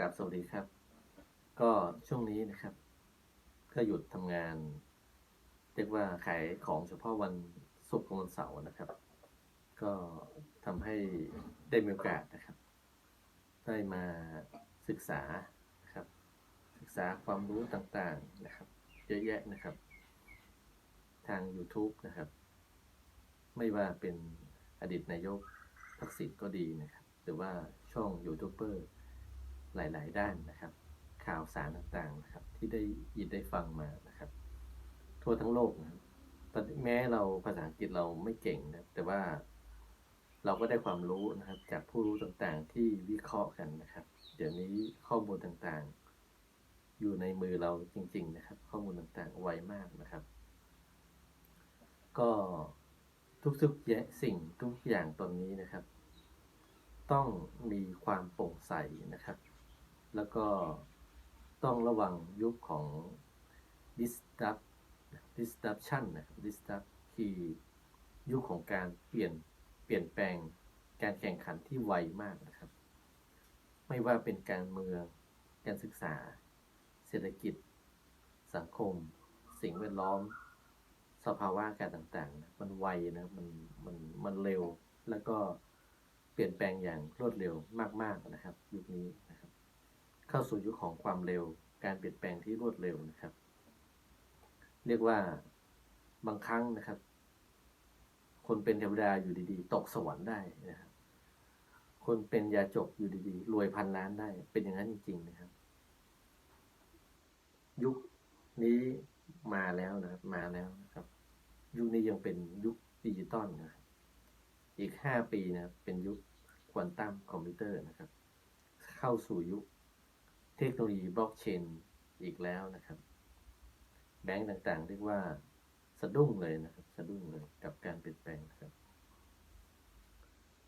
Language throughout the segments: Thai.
กับสวัสดีครับ ก็ช่วงนี้นะครับ ก็หยุดทำงาน เรียกว่าขายของเฉพาะวันศุกร์กับวันเสาร์นะครับ ก็ทำให้ได้มีโอกาสนะครับ ได้มาศึกษาครับ ศึกษาความรู้ต่างๆนะครับ เยอะแยะนะครับ ทาง YouTube นะครับ ไม่ว่าเป็นอดีตนายกทักษิณก็ดีนะครับ หรือว่าช่องยูทูบเบอร์ หลาย ๆ ด้านนะครับ ข่าวสารต่างๆนะครับ ที่ได้ยินได้ฟังมานะครับ ทั่วทั้งโลกนะครับตอนแม้เราภาษาอังกฤษเราไม่เก่งนะแต่ว่าเราก็ได้ความรู้นะครับ จากผู้รู้ต่างๆที่วิเคราะห์กันนะครับ เดี๋ยวนี้ข้อมูลต่างๆ อยู่ในมือเราจริง ๆ นะครับ ข้อมูลต่างๆไวมากนะครับ ก็ทุกๆแยะสิ่งทุกอย่างตอนนี้นะครับ ต้องมีความโปร่งใสนะครับ แล้วก็ต้องระวังยุคของ disrupt disruption นะครับ disrupt คือยุคของการเปลี่ยนเปลี่ยนแปลงการแข่งขันที่ไวมากนะครับ ไม่ว่าเป็นการเมือง การศึกษา เศรษฐกิจ สังคม สิ่งแวดล้อม สภาวะการต่างๆนะมันไวนะมันมันมันเร็ว แล้วก็เปลี่ยนแปลงอย่างรวดเร็วมากๆนะครับยุคนี้นะ เข้าสู่ยุคของความเร็ว การเปลี่ยนแปลงที่รวดเร็วนะครับ เรียกว่าบางครั้งนะครับ คนเป็นเทวดาอยู่ดีๆ ตกสวรรค์ได้นะครับ คนเป็นยาจกอยู่ดีๆ รวยพันล้านได้ เป็นอย่างนั้นจริงๆนะครับ ยุคนี้มาแล้วนะครับ มาแล้วนะครับ ยุคนี้ยังเป็นยุคดิจิตอลนะอีกห้าปีนะเป็นยุคควอนตัมคอมพิวเตอร์นะครับ เข้าสู่ยุค เทคโนโลยีบล็อกเชนอีกแล้วนะครับ แบงก์ต่างๆ เรียกว่าสะดุ้งเลยนะครับ สะดุ้งเลยกับการเปลี่ยนแปลงครับ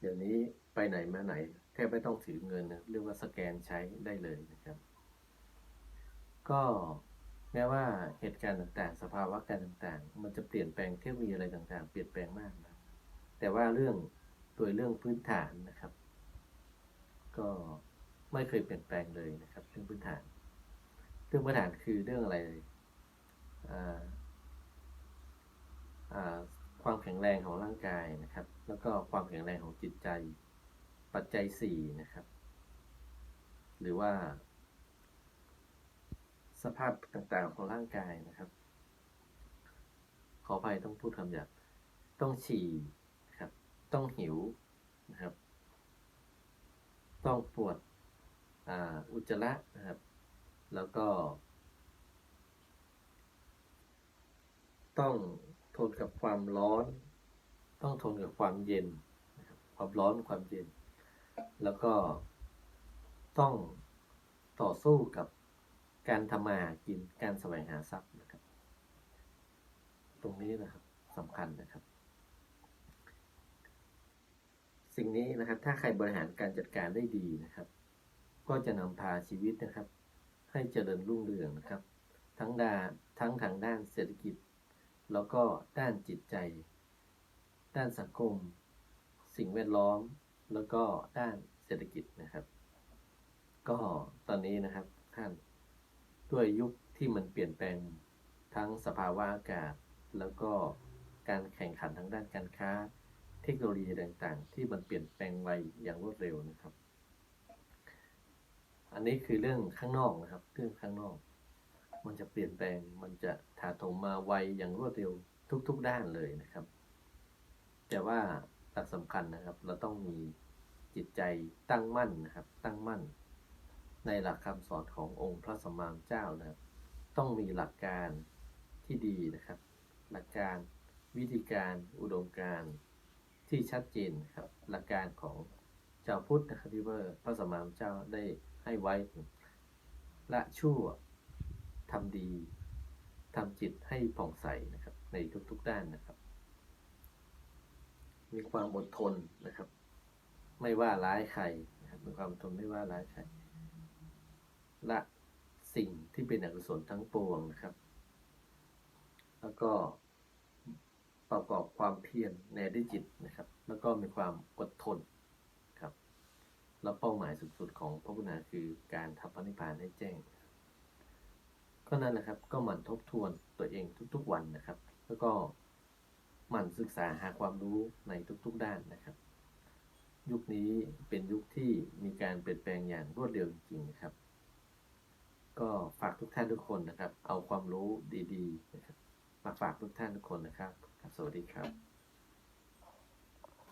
เดี๋ยวนี้ไปไหนมาไหน แทบไม่ต้องถือเงินนะเรียกว่าสแกนใช้ได้เลยนะครับ ก็แม้ว่าเหตุการณ์ต่างๆ สภาวะการต่างๆ มันจะเปลี่ยนแปลงเทคโนโลยีอะไรต่างๆ เปลี่ยนแปลงมากนะแต่ว่าเรื่องโดยเรื่องพื้นฐานนะครับ ก็ ไม่เคยเปลี่ยนแปลงเลยนะครับเรื่องพื้นฐาน เรื่องพื้นฐานคือเรื่องอะไรความแข็งแรงของร่างกายนะครับ แล้วก็ความแข็งแรงของจิตใจ ปัจจัยสี่นะครับ หรือว่า สภาพต่างๆของร่างกายนะครับ ขออภัยต้องพูดคำหยาบต้องฉี่นะครับ ต้องหิวนะครับ ต้องปวด อุจจาระนะครับ แล้วก็ ต้องทนกับความร้อน ต้องทนกับความเย็นครับความร้อนความเย็น แล้วก็ต้องต่อสู้กับการทำมาหากินการแสวงหาทรัพย์นะครับ ตรงนี้นะครับสำคัญนะครับ สิ่งนี้นะครับ ถ้าใครบริหารการจัดการได้ดีนะครับ ก็จะนำพาชีวิตนะครับ ให้เจริญรุ่งเรืองนะครับ ทั้งด้านทั้งทางด้านเศรษฐกิจ แล้วก็ด้านจิตใจ ด้านสังคม สิ่งแวดล้อม แล้วก็ด้านเศรษฐกิจนะครับ ก็ตอนนี้นะครับท่านด้วยยุคที่มันเปลี่ยนแปลงทั้งสภาวะอากาศ แล้วก็การแข่งขันทางด้านการค้า เทคโนโลยีต่างๆ ที่มันเปลี่ยนแปลงไวอย่างรวดเร็วนะครับ อันนี้คือเรื่องข้างนอกนะครับ เรื่องข้างนอก มันจะเปลี่ยนแปลง มันจะถาโถมมาไวอย่างรวดเร็วทุก ๆ ด้านเลยนะครับ แต่ว่าหลักสำคัญนะครับ เราต้องมีจิตใจตั้งมั่นนะครับ ตั้งมั่น ในหลักคำสอนขององค์พระสัมมาสัมพุทธเจ้านะครับ ต้องมีหลักการที่ดีนะครับ หลักการวิธีการอุดมการที่ชัดเจนครับ หลักการของเจ้าพุทธนะครับที่ว่าพระสัมมาสัมพุทธเจ้าได้ ให้ไว้ ละชั่วทำดีทำจิตให้ผ่องใสนะครับ ในทุกๆด้านนะครับ มีความอดทนนะครับ ไม่ว่าร้ายใครนะครับมีความอดทนไม่ว่าร้ายใครละสิ่งที่เป็นอกุศลทั้งปวงนะครับ แล้วก็ประกอบความเพียรในด้วยจิตนะครับ แล้วก็มีความอดทน แล้วเป้าหมายสูงสุดของพระพุทธศาสนาคือการทำพระนิพพานให้แจ้ง ก็นั่นแหละครับก็หมั่นทบทวนตัวเองทุกๆวันนะครับ แล้วก็หมั่นศึกษาหาความรู้ในทุกๆด้านนะครับ ยุคนี้เป็นยุคที่มีการเปลี่ยนแปลงอย่างรวดเร็วจริงๆครับ ก็ฝากทุกท่านทุกคนนะครับ เอาความรู้ดีๆนะครับมาฝากทุกท่านทุกคนนะครับ สวัสดีครับ